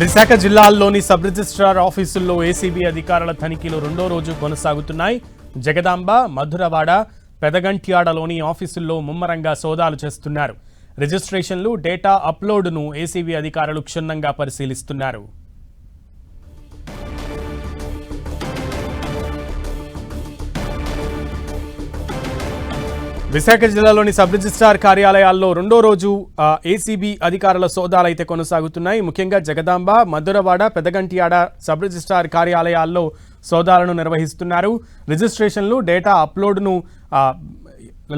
విశాఖ జిల్లాల్లోని sub registrar ఆఫీసుల్లో ACB అధికారుల తనిఖీలు రెండో రోజు కొనసాగుతున్నాయి. జగదాంబ మధురవాడ పెదగంట్యాడలోని ఆఫీసుల్లో ముమ్మరంగా సోదాలు చేస్తున్నారు. రిజిస్ట్రేషన్లు డేటా అప్లోడ్ను ఏసీబీ అధికారులు క్షుణ్ణంగా పరిశీలిస్తున్నారు. విశాఖ జిల్లాలోని సబ్ రిజిస్ట్రార్ కార్యాలయాల్లో రెండో రోజు ఏసీబీ అధికారుల సోదాలు అయితే కొనసాగుతున్నాయి. ముఖ్యంగా జగదాంబ మధురవాడ పెదగంటియాడ సబ్ రిజిస్ట్రార్ కార్యాలయాల్లో సోదాలను నిర్వహిస్తున్నారు. రిజిస్ట్రేషన్లు డేటా అప్లోడ్ను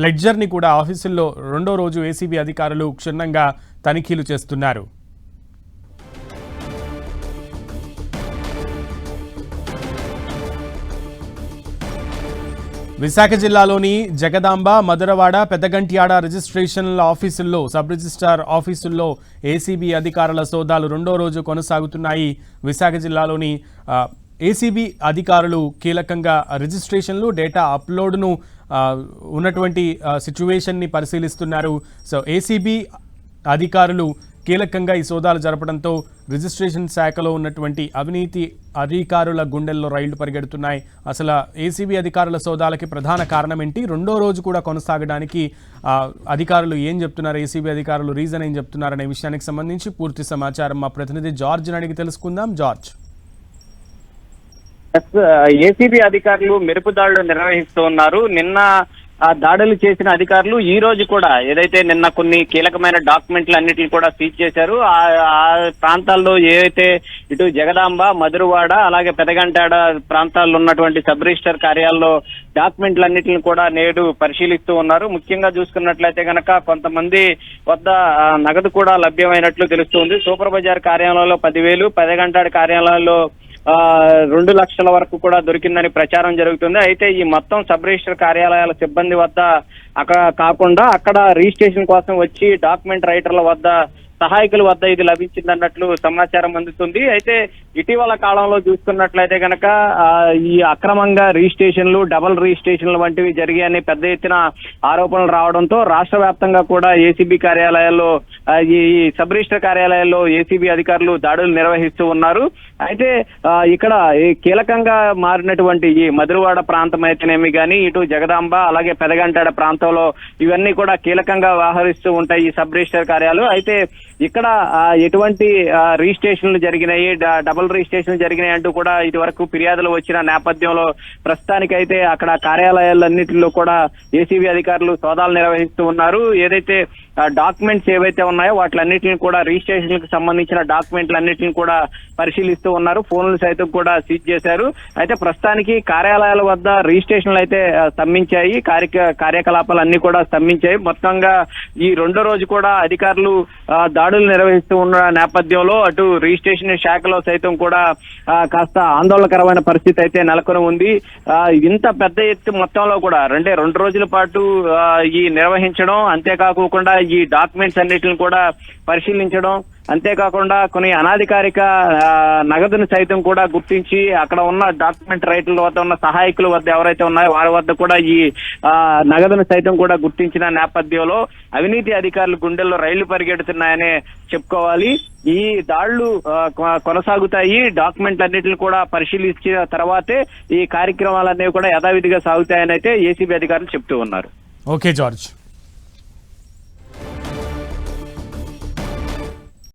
లెడ్జర్ని కూడా ఆఫీసుల్లో రెండో రోజు ఏసీబీ అధికారులు క్షుణ్ణంగా తనిఖీలు చేస్తున్నారు. విశాఖ జిల్లాలోని జగదాంబ మధురవాడ పెద్దగంట్యాడ రిజిస్ట్రేషన్ల ఆఫీసుల్లో సబ్ రిజిస్ట్రార్ ఆఫీసుల్లో ఏసీబీ అధికారుల సోదాలు రెండో రోజు కొనసాగుతున్నాయి. విశాఖ జిల్లాలోని ఏసీబీ అధికారులు కీలకంగా రిజిస్ట్రేషన్లు డేటా అప్లోడ్ను ఉన్నటువంటి సిచ్యువేషన్ని పరిశీలిస్తున్నారు. సో ఏసీబీ అధికారులు కీలకంగా ఈ సోదాలు జరపడంతో రిజిస్ట్రేషన్ శాఖలో ఉన్నటువంటి అవినీతి అధికారుల గుండెల్లో రైళ్ళు పరిగెడుతున్నాయి. అసలు ఏసీబీ అధికారుల సోదాలకి ప్రధాన కారణం ఏంటి రెండో రోజు కూడా కొనసాగడానికి ఆ, అధికారులు ఏం చెప్తున్నారు? ఏసీబీ అధికారులు రీజన్ ఏం చెప్తున్నారనే విషయానికి సంబంధించి పూర్తి సమాచారం మా ప్రతినిధి జార్జ్ అడిగి తెలుసుకుందాం. జార్జ్. ఏసీబీ అధికారులు మెరుపు దాడులు నిర్వహిస్తూ ఉన్నారు. నిన్న ఆ దాడులు చేసిన అధికారులు ఈ రోజు కూడా ఏదైతే నిన్న కొన్ని కీలకమైన డాక్యుమెంట్లు అన్నిటిని కూడా సీజ్ చేశారు ఆ ఆ ప్రాంతాల్లో ఏవైతే ఇటు జగదాంబ మధురవాడ అలాగే పెదగంటాడ ప్రాంతాల్లో ఉన్నటువంటి సబ్ రిజిస్టర్ డాక్యుమెంట్లు అన్నిటిని కూడా నేడు పరిశీలిస్తూ ఉన్నారు. ముఖ్యంగా చూసుకున్నట్లయితే కనుక కొంతమంది వద్ద నగదు కూడా లభ్యమైనట్లు తెలుస్తుంది సూపర్ బజార్ కార్యాలయంలో పదివేలు పెదగంటాడ కార్యాలయంలో రెండు లక్షల వరకు కూడా దొరికిందని ప్రచారం జరుగుతుంది. అయితే ఈ మొత్తం సబ్ రిజిస్టర్ కార్యాలయాల సిబ్బంది వద్ద అక్కడ కాకుండా అక్కడ రిజిస్ట్రేషన్ కోసం వచ్చి డాక్యుమెంట్ రైటర్ల వద్ద సహాయకుల వద్ద ఇది లభించిందన్నట్లు సమాచారం అందుతుంది. అయితే ఇటీవల కాలంలో చూసుకున్నట్లయితే గనక ఈ అక్రమంగా రిజిస్ట్రేషన్లు డబుల్ రిజిస్ట్రేషన్లు వంటివి జరిగాయని పెద్ద ఎత్తున ఆరోపణలు రావడంతో రాష్ట్ర వ్యాప్తంగా కూడా ఏసీబీ కార్యాలయాల్లో ఈ సబ్ రిజిస్టర్ కార్యాలయాల్లో ఏసీబీ అధికారులు దాడులు నిర్వహిస్తూ ఉన్నారు. అయితే ఇక్కడ కీలకంగా మారినటువంటి ఈ మధురవాడ ప్రాంతం అయితేనేమి కానీ ఇటు జగదాంబ అలాగే పెదగంటాడ ప్రాంతంలో ఇవన్నీ కూడా కీలకంగా వ్యవహరిస్తూ ఉంటాయి ఈ సబ్ రిజిస్టర్ కార్యాలు. అయితే ఇక్కడ ఎటువంటి రిజిస్ట్రేషన్లు జరిగినాయి డబుల్ రిజిస్ట్రేషన్లు జరిగినాయి అంటూ కూడా ఇది వరకు ఫిర్యాదులు వచ్చిన నేపథ్యంలో ప్రస్తుతానికైతే అక్కడ కార్యాలయాలన్నింటిలో కూడా ఏసీబీ అధికారులు సోదాలు నిర్వహిస్తూ ఉన్నారు. ఏదైతే డాక్యుమెంట్స్ ఏవైతే ఉన్నాయో వాటిలన్నిటిని కూడా రిజిస్ట్రేషన్కి సంబంధించిన డాక్యుమెంట్లన్నింటిని కూడా పరిశీలిస్తూ ఉన్నారు. ఫోన్లు సైతం కూడా సీజ్ చేశారు. అయితే ప్రస్తుతానికి కార్యాలయాల వద్ద రిజిస్ట్రేషన్లు అయితే స్తంభించాయి. కార్య కార్యకలాపాలు అన్ని కూడా స్తంభించాయి. మొత్తంగా ఈ రెండో రోజు కూడా అధికారులు ఆ, దాడులు నిర్వహిస్తూ ఉన్న నేపథ్యంలో అటు రిజిస్ట్రేషన్ శాఖలో సైతం కూడా కాస్త ఆందోళనకరమైన పరిస్థితి అయితే నెలకొని ఉంది. ఆ, ఇంత పెద్ద ఎత్తు మొత్తంలో కూడా అంటే రెండు రోజుల పాటు ఈ నిర్వహించడం అంతేకాకుండా ఈ డాక్యుమెంట్స్ అన్నిటిని కూడా పరిశీలించడం అంతేకాకుండా కొన్ని అనాధికారిక నగదును సైతం కూడా గుర్తించి అక్కడ ఉన్న డాక్యుమెంట్ రైతుల వద్ద ఉన్న సహాయకుల వద్ద ఎవరైతే ఉన్నాయో వారి వద్ద కూడా ఈ నగదును సైతం కూడా గుర్తించిన నేపథ్యంలో అవినీతి అధికారులు గుండెల్లో రైళ్ళు పరిగెడుతున్నాయనే చెప్పుకోవాలి. ఈ దాళ్ళు కొనసాగుతాయి. డాక్యుమెంట్లు అన్నిటిని కూడా పరిశీలించిన తర్వాతే ఈ కార్యక్రమాలన్నీ కూడా యథావిధిగా సాగుతాయని అయితే ఏసీబీ అధికారులు చెప్తూ ఉన్నారు. Okay George.